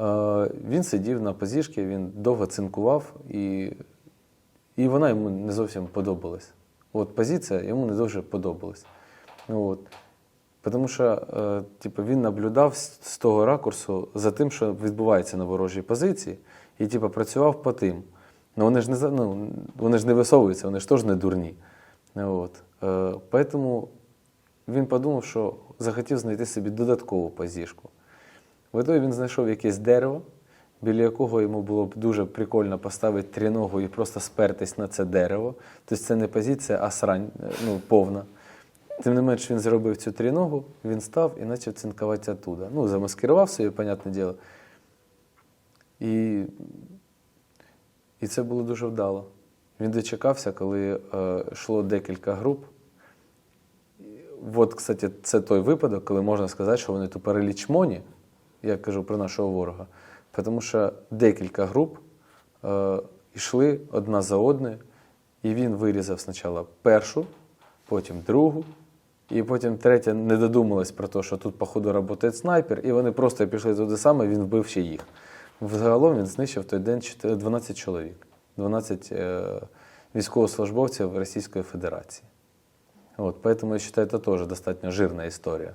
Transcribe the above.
Е, Він сидів на позішки, він довго цинкував, і, і вона йому не зовсім подобалась. От позиція йому не дуже подобалась. От. Тому що е, типу, він наблюдав з, того ракурсу за тим, що відбувається на ворожій позиції, і типу, працював по тим. Ну, вони ж не, ну, вони ж не висовуються, вони ж теж не дурні. От. Е, поэтому він подумав, що захотів знайти собі додаткову позішку. В ітогі він знайшов якесь дерево, біля якого йому було б дуже прикольно поставити тріногу і просто спертись на це дерево. Тобто це не позиція, а срань е, ну, повна. Тим не менш, він зробив цю тріногу, він став і почав цинкувати оттуда. Ну, замаскирував собі, понятне діло. І, і це було дуже вдало. Він дочекався, коли е, йшло декілька груп. От, кстати, це той випадок, коли можна сказати, що вони тупорилі чмоні, я кажу про нашого ворога. Тому що декілька груп е, йшли одна за одною, і він вирізав спочатку першу, потім другу, і потім третя не додумалась про те, що тут, походу, працює снайпер, і вони просто пішли туди саме, він вбив ще їх. Взагалом він знищив той день чотири- 12 чоловік, 12 е, військовослужбовців Російської Федерації. Вот, поэтому я считаю, это тоже достаточно жирная история.